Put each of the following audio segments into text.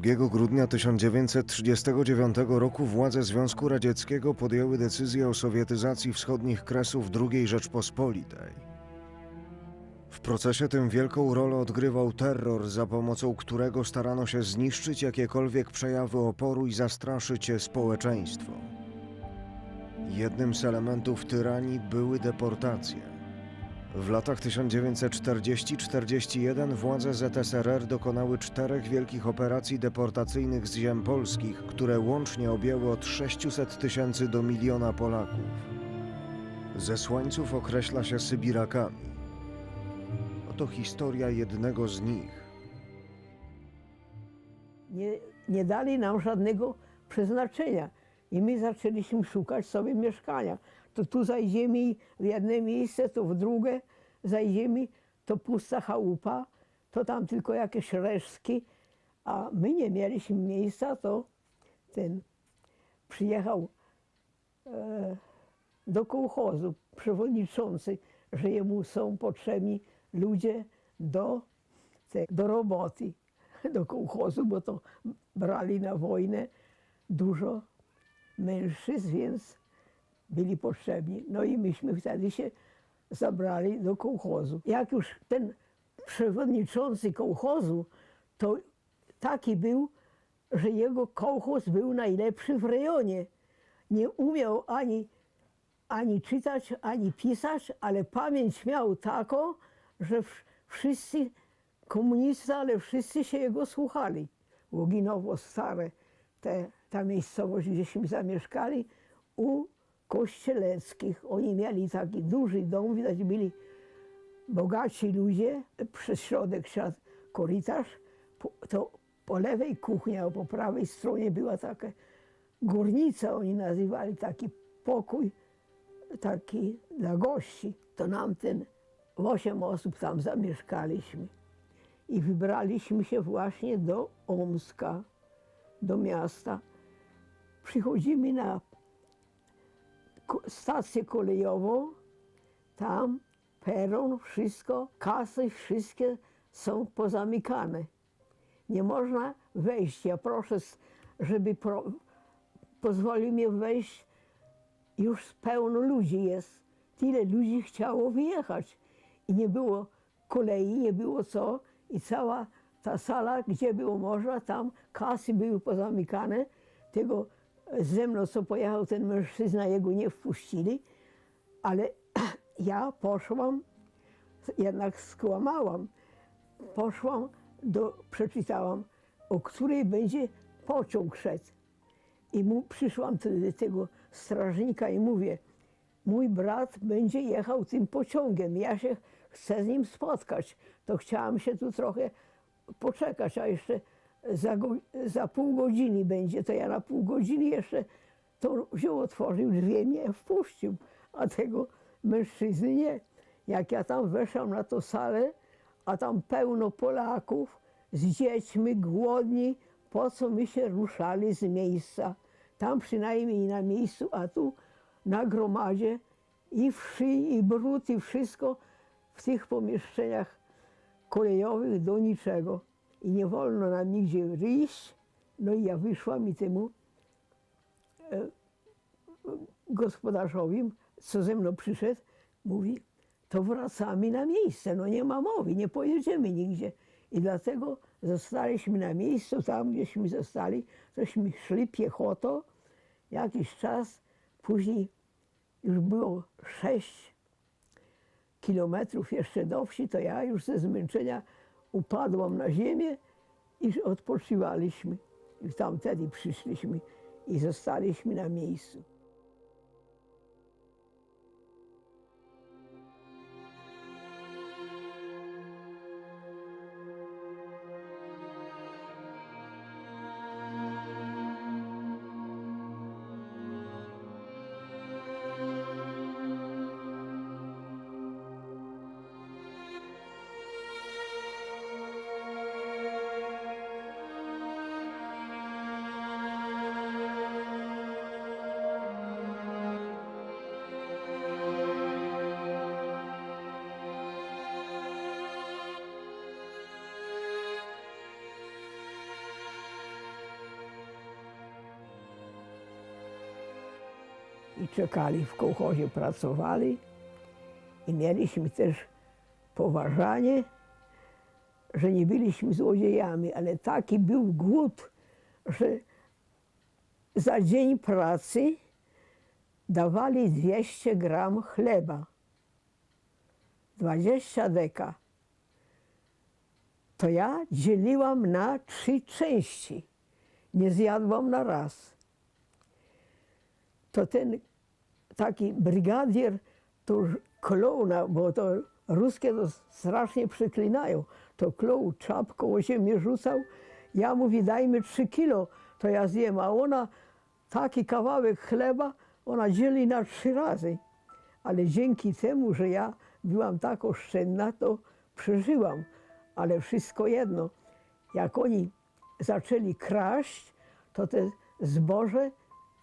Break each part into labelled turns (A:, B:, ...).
A: 2 grudnia 1939 roku władze Związku Radzieckiego podjęły decyzję o sowietyzacji wschodnich kresów II Rzeczpospolitej. W procesie tym wielką rolę odgrywał terror, za pomocą którego starano się zniszczyć jakiekolwiek przejawy oporu i zastraszyć społeczeństwo. Jednym z elementów tyranii były deportacje. W latach 1940-41 władze ZSRR dokonały czterech wielkich operacji deportacyjnych z ziem polskich, które łącznie objęły od 600 tysięcy do miliona Polaków. Zesłańców określa się Sybirakami. Oto historia jednego z nich.
B: nie, nie dali nam żadnego przeznaczenia. I my zaczęliśmy szukać sobie mieszkania. To tu zajdziemy w jedno miejsce, to w drugie zajdziemy, to pusta chałupa, to tam tylko jakieś resztki, a my nie mieliśmy miejsca, to ten przyjechał e, do kołchozu przewodniczący, że jemu są potrzebni ludzie do, te, do roboty, do kołchozu, bo to brali na wojnę dużo mężczyzn, więc byli potrzebni. No i myśmy wtedy się zabrali do kołchozu. Jak już ten przewodniczący kołchozu, to taki był, że jego kołchoz był najlepszy w rejonie. Nie umiał ani, ani czytać, ani pisać, ale pamięć miał taką, że wszyscy komuniści, ale wszyscy się jego słuchali. Łoginowo stare, te, ta miejscowość, gdzieśmy zamieszkali, u Kościeleckich. Oni mieli taki duży dom, widać byli bogaci ludzie. Przez środek szedł korytarz, to po lewej kuchnia, a po prawej stronie była taka górnica, oni nazywali taki pokój, taki dla gości. To nam ten, osiem osób tam zamieszkaliśmy. I wybraliśmy się właśnie do Omska, do miasta. Przychodzimy na stację kolejową, tam peron, wszystko, kasy, wszystkie są pozamykane. Nie można wejść. Ja proszę, żeby pro, pozwolił mi wejść. Już pełno ludzi jest. Tyle ludzi chciało wyjechać. I nie było kolei, nie było co. I cała ta sala, gdzie było można, tam kasy były pozamykane. Tego ze mną, co pojechał ten mężczyzna, jego nie wpuścili. Ale ja poszłam, jednak skłamałam. Poszłam, do, przeczytałam, o której będzie pociąg szedł. I mu, przyszłam do tego strażnika i mówię, mój brat będzie jechał tym pociągiem, ja się chcę z nim spotkać. To chciałam się tu trochę poczekać, a jeszcze za, go, za pół godziny będzie, to ja na pół godziny jeszcze to wziął, otworzył drzwi mnie wpuścił, a tego mężczyzny nie. Jak ja tam weszłam na tą salę, a tam pełno Polaków z dziećmi, głodni, po co my się ruszali z miejsca. Tam przynajmniej na miejscu, a tu na gromadzie i wszy, i brud, i wszystko w tych pomieszczeniach kolejowych do niczego. I nie wolno nam nigdzie wyjść. No i ja wyszłam i temu e, gospodarzowi, co ze mną przyszedł, mówi, to wracamy na miejsce. No nie ma mowy, nie pojedziemy nigdzie. I dlatego zostaliśmy na miejscu, tam gdzieśmy zostali, tośmy szli piechotą jakiś czas, później już było sześć kilometrów jeszcze do wsi, to ja już ze zmęczenia upadłam na ziemię i odpoczywaliśmy. I tam wtedy przyszliśmy i zostaliśmy na miejscu. Czekali w kołchozie, pracowali i mieliśmy też poważanie, że nie byliśmy złodziejami, ale taki był głód, że za dzień pracy dawali 200 gram chleba, 20 deka. To ja dzieliłam na trzy części. Nie zjadłam na raz. To ten taki brygadier, to klouna, bo to ruskie to strasznie przyklinają, to kloł czapką o ziemię rzucał. Ja mówi, daj mi trzy kilo, to ja zjem, a ona taki kawałek chleba, ona dzieli na trzy razy. Ale dzięki temu, że ja byłam tak oszczędna, to przeżyłam. Ale wszystko jedno, jak oni zaczęli kraść, to te zboże,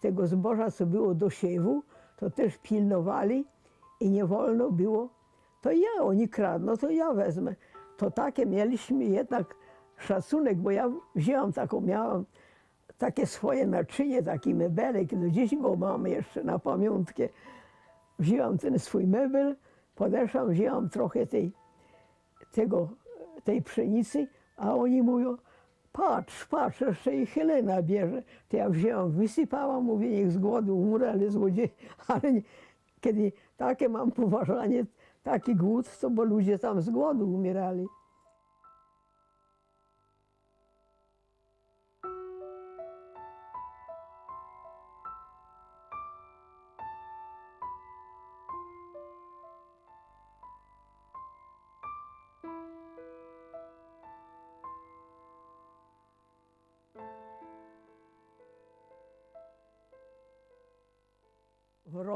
B: tego zboża, co było do siewu, to też pilnowali i nie wolno było. To ja, oni kradną, to ja wezmę. To takie mieliśmy jednak szacunek, bo ja wzięłam taką, miałam takie swoje naczynie, taki mebelek, do dziś go mam jeszcze na pamiątkę. Wzięłam ten swój mebel, podeszłam, wzięłam trochę tej, tego, tej pszenicy, a oni mówią, patrz, patrz, jeszcze i Helena bierze. To ja wzięłam, wysypałam, mówię, niech z głodu umrę, ale złodziej, ale nie, kiedy takie mam poważanie, taki głód, to bo ludzie tam z głodu umierali.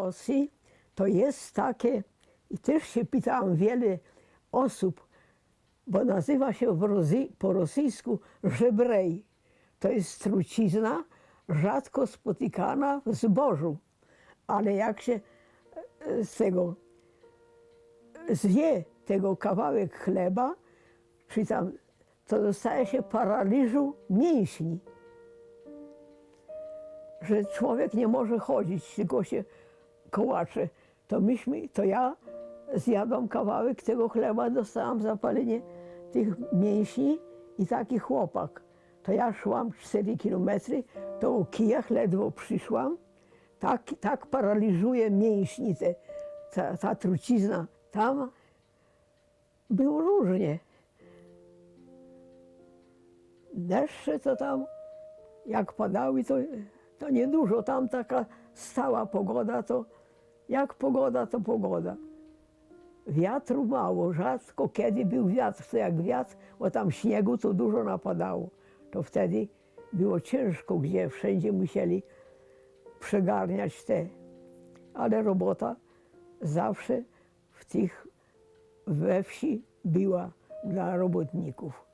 B: Rosji, to jest takie, i też się pytałam wiele osób, bo nazywa się Rosji, po rosyjsku żebrej. To jest trucizna rzadko spotykana w zbożu, ale jak się e, z tego zje tego kawałek chleba, czy tam, to dostaje się paraliżu mięśni że człowiek nie może chodzić, tylko się kołacze. To myśmy, to ja zjadłam kawałek tego chleba, dostałam zapalenie tych mięśni i taki chłopak. To ja szłam 4 kilometry, to o kijach ledwo przyszłam. Tak, tak paraliżuje mięśni te, ta, ta trucizna. Tam było różnie. Deszcze to tam, jak padały, to to niedużo. Tam taka stała pogoda, to jak pogoda, to pogoda. Wiatru mało, rzadko kiedy był wiatr, to jak wiatr, bo tam śniegu to dużo napadało. To wtedy było ciężko, gdzie wszędzie musieli przegarniać te. Ale robota zawsze w tych we wsi była dla robotników.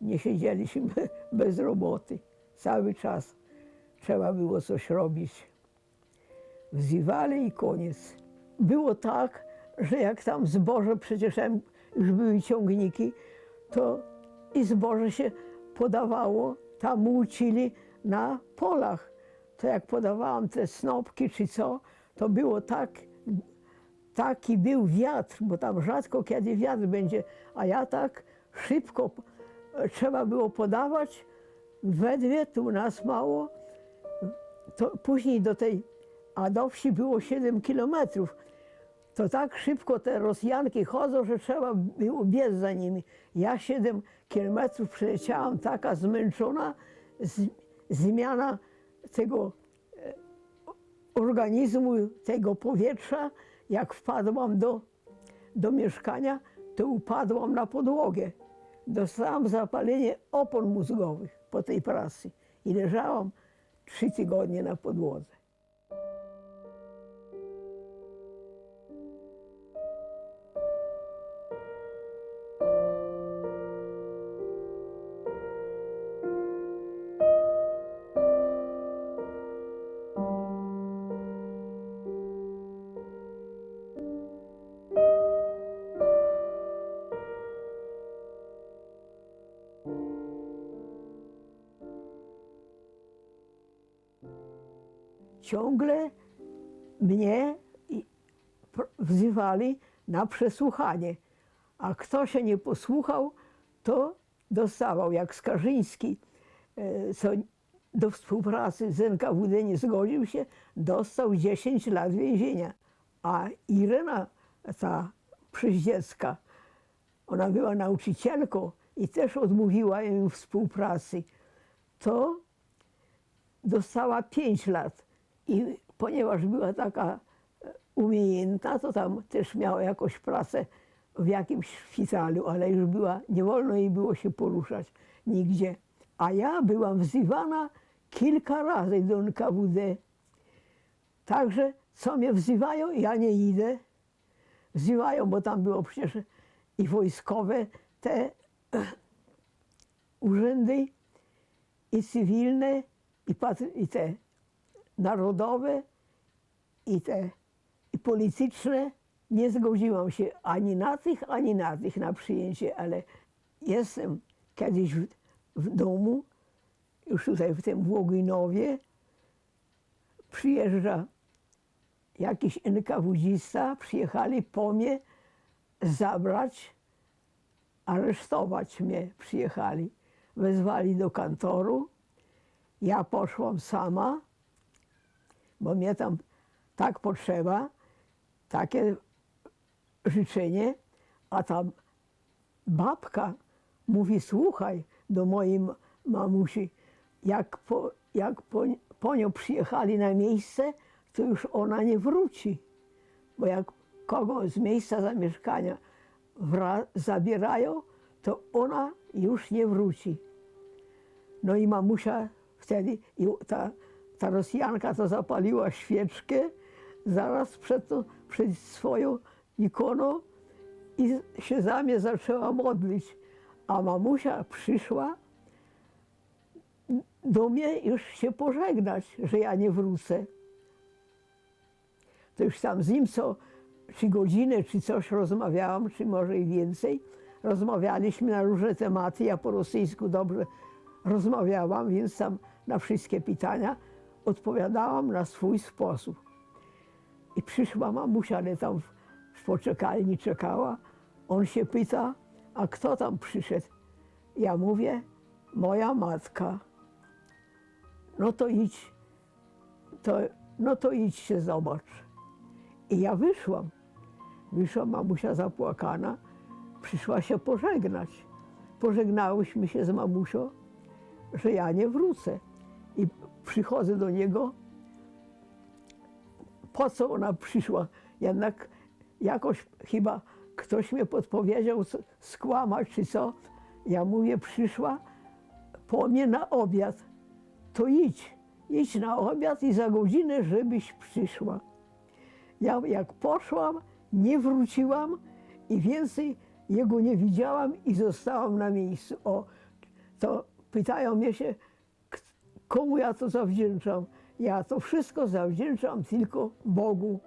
B: Nie siedzieliśmy bez roboty cały czas trzeba było coś robić. Wzywali i koniec. Było tak, że jak tam zboże, przecież już były ciągniki, to i zboże się podawało, tam młócili na polach. To jak podawałam te snopki czy co, to było tak, taki był wiatr, bo tam rzadko kiedy wiatr będzie, a ja tak szybko trzeba było podawać, we dwie tu nas mało, to później do tej, a do wsi było 7 kilometrów, to tak szybko te Rosjanki chodzą, że trzeba było biec za nimi. Ja 7 kilometrów przeleciałam taka zmęczona, z, zmiana tego e, organizmu, tego powietrza, jak wpadłam do, do mieszkania, to upadłam na podłogę. Dostałam zapalenie opon mózgowych po tej pracy i leżałam trzy tygodnie na podłodze. Ciągle mnie wzywali na przesłuchanie. A kto się nie posłuchał, to dostawał, jak Skarżyński, e, co do współpracy z NKWD nie zgodził się, dostał 10 lat więzienia. A Irena, ta przyździecka, ona była nauczycielką i też odmówiła im współpracy, to dostała 5 lat. I ponieważ była taka e, umiejętna, to tam też miała jakąś pracę w jakimś szpitalu, ale już była, nie wolno jej było się poruszać nigdzie. A ja byłam wzywana kilka razy do NKWD. Także co mnie wzywają, ja nie idę. Wzywają, bo tam było przecież i wojskowe te urzędy, i cywilne, i, i te narodowe, i te i polityczne. Nie zgodziłam się ani na tych, ani na tych na przyjęcie, ale jestem kiedyś w, w domu, już tutaj w tym Włoginowie, przyjeżdża jakiś NKWdzista, przyjechali po mnie zabrać, aresztować mnie przyjechali. Wezwali do kantoru, ja poszłam sama, bo mnie tam tak potrzeba, takie życzenie, a tam babka mówi, słuchaj, do mojej mamusi, jak po, jak po, po nią przyjechali na miejsce, to już ona nie wróci. Bo jak kogo z miejsca zamieszkania zabierają, to ona już nie wróci. No i mamusia wtedy, i ta, ta Rosjanka to zapaliła świeczkę zaraz przed, to, przed swoją ikoną i się za mnie zaczęła modlić. A mamusia przyszła do mnie już się pożegnać, że ja nie wrócę. To już tam z nim co, czy godzinę, czy coś rozmawiałam, czy może i więcej. Rozmawialiśmy na różne tematy. Ja po rosyjsku dobrze rozmawiałam, więc tam na wszystkie pytania odpowiadałam na swój sposób. I przyszła mamusia, ale tam w, poczekalni czekała. On się pyta, a kto tam przyszedł? Ja mówię, moja matka. No to idź, to, no to idź się zobacz. I ja wyszłam. Wyszła mamusia zapłakana, przyszła się pożegnać. Pożegnałyśmy się z mamusią, że ja nie wrócę. I przychodzę do niego, po co ona przyszła. Jednak jakoś chyba ktoś mnie podpowiedział skłamać czy co. Ja mówię, przyszła po mnie na obiad. To idź, idź na obiad i za godzinę, żebyś przyszła. Ja jak poszłam, nie wróciłam i więcej jego nie widziałam i zostałam na miejscu. O, to pytają mnie się, komu ja to zawdzięczam. Ja to wszystko zawdzięczam tylko Bogu.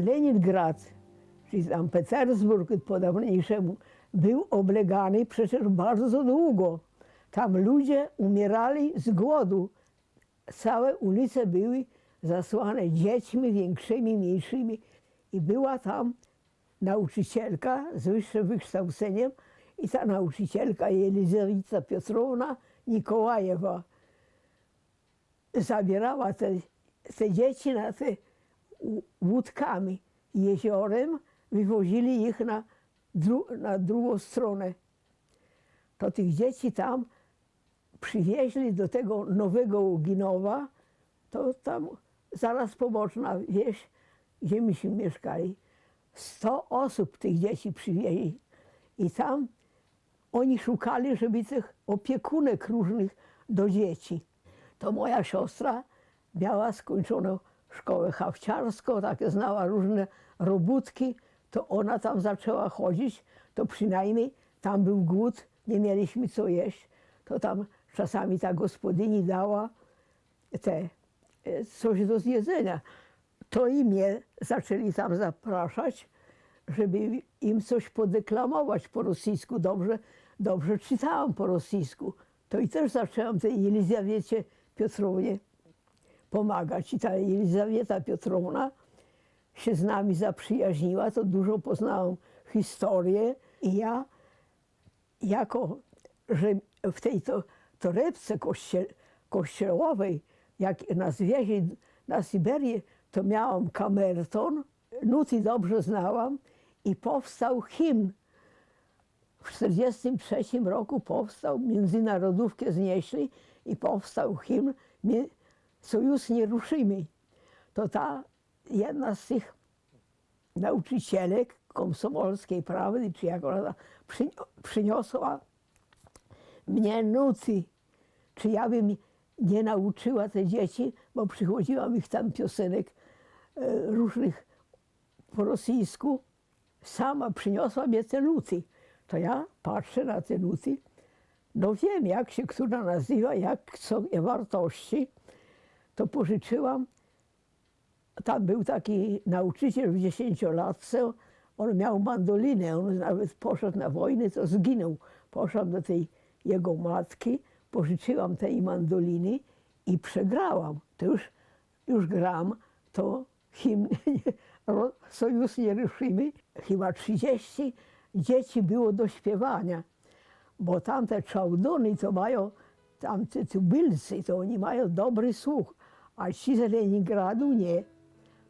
B: Leningrad, czyli tam Petersburg po był oblegany przecież bardzo długo. Tam ludzie umierali z głodu. Całe ulice były zasłane dziećmi większymi, mniejszymi. I była tam nauczycielka z wyższym wykształceniem i ta nauczycielka Jelizaweta Piotrowna Nikołajewa zabierała te, te dzieci na te łódkami jeziorem, wywozili ich na, dru, na drugą stronę. To tych dzieci tam przywieźli do tego nowego Ługinowa, to tam zaraz poboczna wieś, gdzie myśmy mieszkali. 100 osób tych dzieci przywieźli. I tam oni szukali, żeby tych opiekunek różnych do dzieci. To moja siostra miała skończoną szkołę hawciarską, takie znała różne robótki, to ona tam zaczęła chodzić, to przynajmniej tam był głód, nie mieliśmy co jeść, to tam czasami ta gospodyni dała te, e, coś do zjedzenia. To i mnie zaczęli tam zapraszać, żeby im coś podeklamować po rosyjsku. Dobrze, dobrze czytałam po rosyjsku. To i też zaczęłam tej Elizawiecie Piotrownie pomagać. I ta Elizawieta Piotrowna się z nami zaprzyjaźniła, to dużo poznałam historię. I ja, jako że w tej to, torebce kościel, kościołowej, jak nas wieźli na Syberię, to miałam kamerton, nuty dobrze znałam i powstał hymn. W 1943 roku powstał, międzynarodówkę znieśli i powstał hymn Sojusz nie ruszymy. To ta jedna z tych nauczycielek komsomolskiej prawdy, czy jak ona przy, przyniosła mnie nuty, czy ja bym nie nauczyła te dzieci, bo przychodziłam ich tam piosenek e, różnych po rosyjsku, sama przyniosła mnie te nuty. To ja patrzę na te nuty, no wiem jak się która nazywa, jak są wartości, to pożyczyłam. Tam był taki nauczyciel w dziesięciolatce, on miał mandolinę, on nawet poszedł na wojnę, to zginął. Poszłam do tej jego matki, pożyczyłam tej mandoliny i przegrałam. To już, już gram, to hymn Sojusz nie ruszymy. Chyba 30 dzieci było do śpiewania, bo tamte czałdony to mają, tamte tubylcy, to oni mają dobry słuch, a ci z Leningradu nie.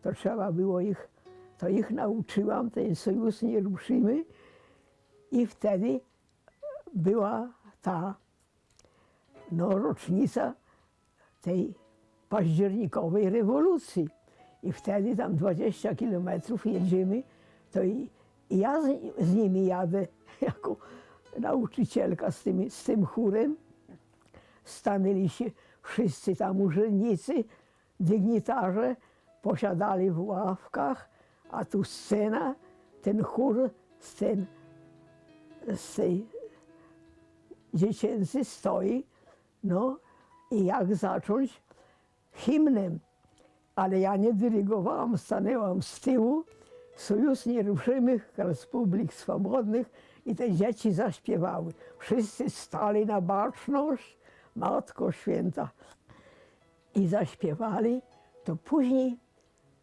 B: To trzeba było ich, to ich nauczyłam, ten Sojusz nie ruszymy i wtedy była ta no, rocznica tej październikowej rewolucji. I wtedy tam 20 kilometrów jedziemy, to i, i ja z, z nimi jadę jako nauczycielka z tym, z tym chórem. Stanęli się wszyscy tam urzędnicy, dygnitarze, posiadali w ławkach, a tu scena, ten chór, z, ten, z tej dziecięcy stoi, no i jak zacząć hymnem. Ale ja nie dyrygowałam, stanęłam z tyłu, Sojusz Nieruszymowych Republik Swobodnych i te dzieci zaśpiewały. Wszyscy stali na baczność, Matko Święta. I zaśpiewali, to później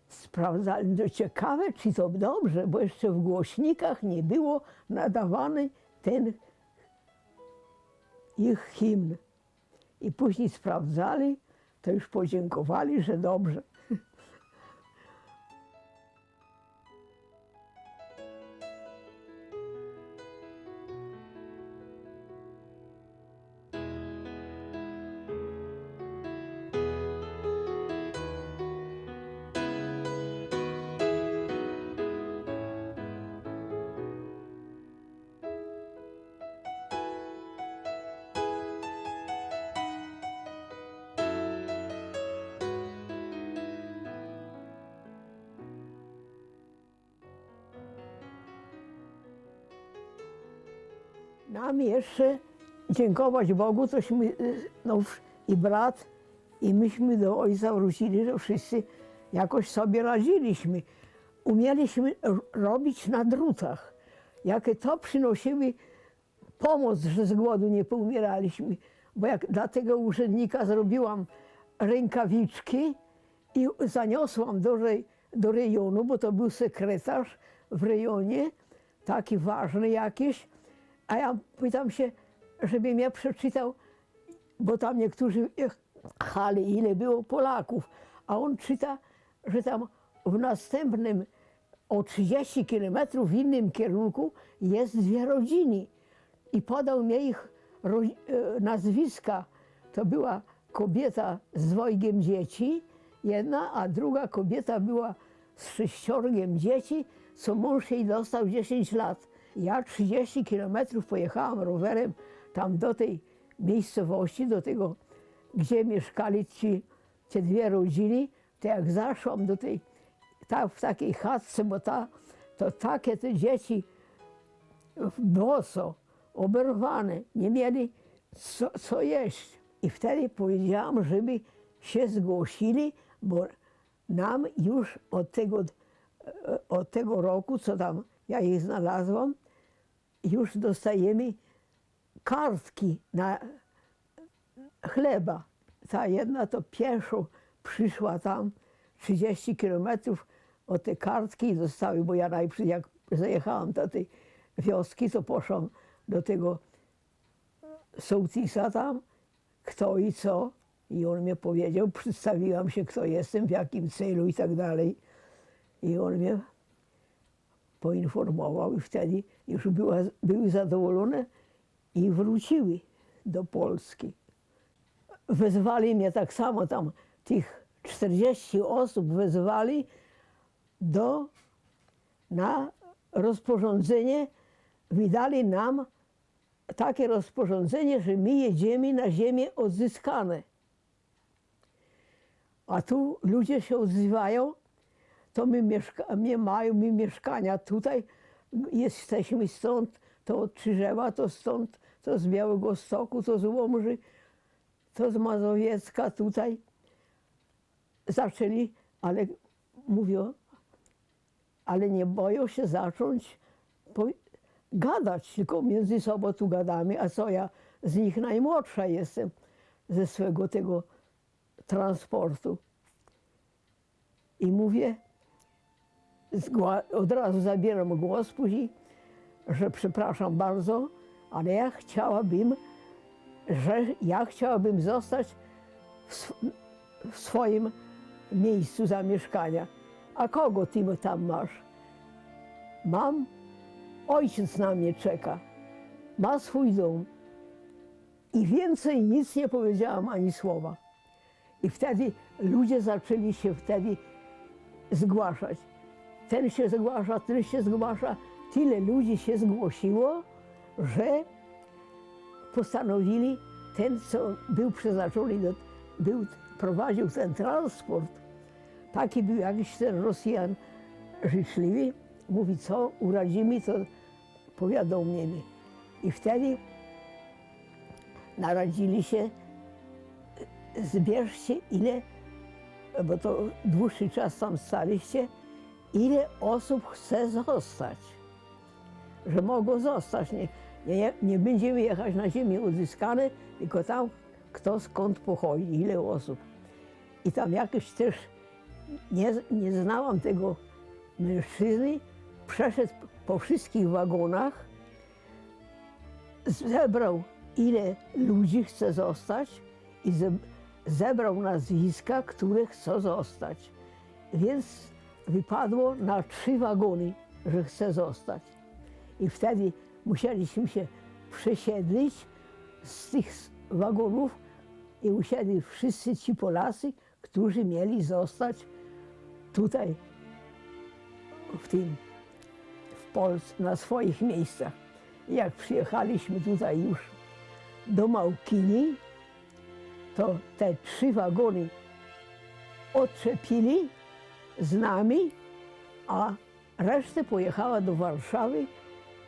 B: sprawdzali, no ciekawe, czy to dobrze, bo jeszcze w głośnikach nie było nadawany ten ich hymn. I później sprawdzali, to już podziękowali, że dobrze. Nam jeszcze dziękować Bogu, tośmy y, no, i brat, i myśmy do ojca wrócili, że wszyscy jakoś sobie radziliśmy. Umieliśmy robić na drutach. Jakie to przynosiły pomoc, że z głodu nie poumieraliśmy. Bo jak dla tego urzędnika zrobiłam rękawiczki i zaniosłam do, rej, do rejonu, bo to był sekretarz w rejonie, taki ważny jakiś, a ja pytam się, żeby mnie przeczytał, bo tam niektórzy jechali, ile było Polaków, a on czyta, że tam w następnym o 30 kilometrów w innym kierunku jest dwie rodziny. I podał mi ich e, nazwiska. To była kobieta z dwojgiem dzieci, jedna, a druga kobieta była z sześciorgiem dzieci, co mąż jej dostał 10 lat. Ja 30 kilometrów pojechałam rowerem tam do tej miejscowości, do tego, gdzie mieszkali ci, te dwie rodziny. To jak zaszłam do tej, ta, w takiej chatce, bo ta, to takie te dzieci boso, oberwane, nie mieli co, co jeść. I wtedy powiedziałam, żeby się zgłosili, bo nam już od tego, e, od tego roku, co tam ja ich znalazłam, już dostajemy kartki na chleba. Ta jedna to pieszo przyszła tam 30 kilometrów od tej kartki i bo ja najpierw jak zajechałam do tej wioski, to poszłam do tego sołtysa tam, kto i co. I on mi powiedział, przedstawiłam się, kto jestem, w jakim celu i tak dalej. I on mnie poinformował i wtedy już była, były zadowolone i wróciły do Polski. Wezwali mnie tak samo tam, tych 40 osób wezwali do, na rozporządzenie, wydali nam takie rozporządzenie, że my jedziemy na ziemię odzyskane. A tu ludzie się odzywają, to my, mieszka- my mają my mieszkania tutaj, jesteśmy stąd, to od Czyżewa, to stąd, to z Białego Stoku, to z Łomży, to z Mazowiecka tutaj. Zaczęli, ale mówią, ale nie boją się zacząć gadać, tylko między sobą tu gadamy, a co ja z nich najmłodsza jestem ze swego tego transportu. I mówię, od razu zabieram głos później, że przepraszam bardzo, ale ja chciałabym, że ja chciałabym zostać w, sw- w swoim miejscu zamieszkania. A kogo ty tam masz? Mam, ojciec na mnie czeka, ma swój dom. I więcej nic nie powiedziałam ani słowa. I wtedy ludzie zaczęli się wtedy zgłaszać. Ten się zgłasza, ten się zgłasza. Tyle ludzi się zgłosiło, że postanowili, ten, co był przeznaczony, do, był, prowadził ten transport, taki był jakiś ten Rosjan życzliwy, mówi, co uradzimy, to powiadomnie mi. I wtedy naradzili się, zbierzcie ile, bo to dłuższy czas tam staliście, ile osób chce zostać, że mogą zostać. Nie, nie, nie będziemy jechać na ziemię odzyskane, tylko tam kto skąd pochodzi, ile osób. I tam jakiś też, nie, nie znałam tego mężczyzny, przeszedł po wszystkich wagonach, zebrał ile ludzi chce zostać i ze, zebrał nazwiska, które chcą zostać. Więc wypadło na trzy wagony, że chce zostać. I wtedy musieliśmy się przesiedlić z tych wagonów i usiedli wszyscy ci Polacy, którzy mieli zostać tutaj, w tym, w Polsce, na swoich miejscach. I Jak przyjechaliśmy tutaj już do Małkini, to te trzy wagony odczepili z nami, a resztę pojechała do Warszawy,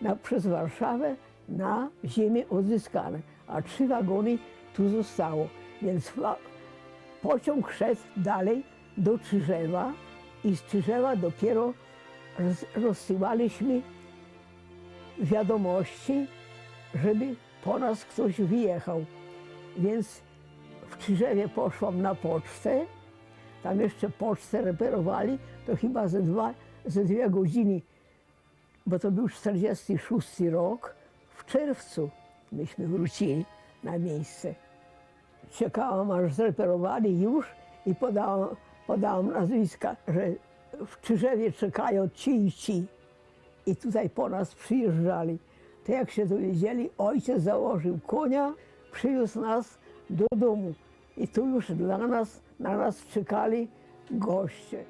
B: na, przez Warszawę na ziemię odzyskane, a trzy wagony tu zostało. Więc pociąg szedł dalej do Czyżewa i z Czyżewa dopiero roz, rozsyłaliśmy wiadomości, żeby po nas ktoś wyjechał. Więc w Czyżewie poszłam na pocztę, tam jeszcze pocztę reperowali, to chyba ze, dwa, ze dwie godziny, bo to był 46 rok, w czerwcu myśmy wrócili na miejsce. Czekałam, aż zreperowali już i podałam, podałam nazwiska, że w Czyżewie czekają ci i ci. I tutaj po nas przyjeżdżali. To jak się dowiedzieli, ojciec założył konia, przywiózł nas do domu. I tu już dla nas, na nas czekali goście.